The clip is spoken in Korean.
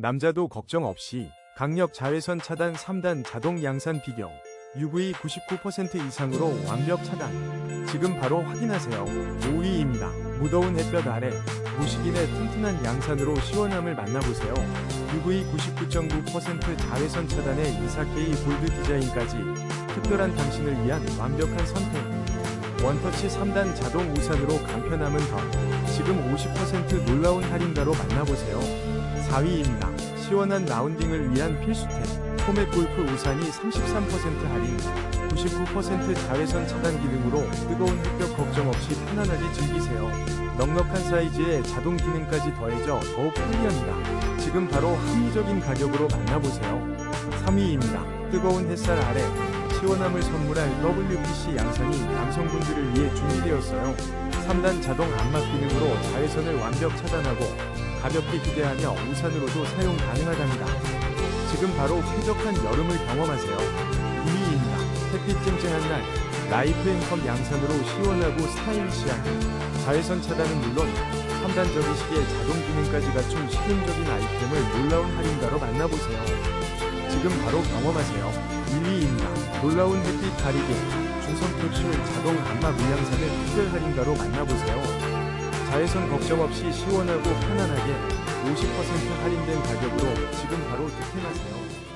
남자도 걱정 없이 강력 자외선 차단 3단 자동 양산 비경 UV 99% 이상으로 완벽 차단. 지금 바로 확인하세요. 5위입니다. 무더운 햇볕 아래 무식인의 튼튼한 양산으로 시원함을 만나보세요. UV 99.9% 자외선 차단의 24K 볼드 디자인까지 특별한 당신을 위한 완벽한 선택. 원터치 3단 자동 우산으로 간편함은 더. 지금 50% 놀라운 할인가로 만나보세요. 4위입니다. 시원한 라운딩을 위한 필수템 포맷 골프 우산이 33% 할인 99% 자외선 차단 기능으로 뜨거운 햇볕 걱정 없이 편안하게 즐기세요. 넉넉한 사이즈에 자동 기능까지 더해져 더욱 편리합니다. 지금 바로 합리적인 가격으로 만나보세요. 3위입니다. 뜨거운 햇살 아래 시원함을 선물할 WPC 양산이 남성분들을 위해 준비되었어요. 3단 자동 안막 기능으로 자외선을 완벽 차단하고 가볍게 휴대하며 우산으로도 사용 가능하답니다. 지금 바로 쾌적한 여름을 경험하세요. 2위입니다. 햇빛 쨍쨍한 날 라이프 앤컴 양산으로 시원하고 스타일리시한 자외선 차단은 물론 3단 접이식의 자동 기능까지 갖춘 실용적인 아이템을 놀라운 할인가로 만나보세요. 지금 바로 경험하세요. 1위입니다. 놀라운 햇빛 가리개 중성 캡슐 자동 안마 물량산을 특별 할인가로 만나보세요. 자외선 걱정 없이 시원하고 편안하게 50% 할인된 가격으로 지금 바로 득템하세요.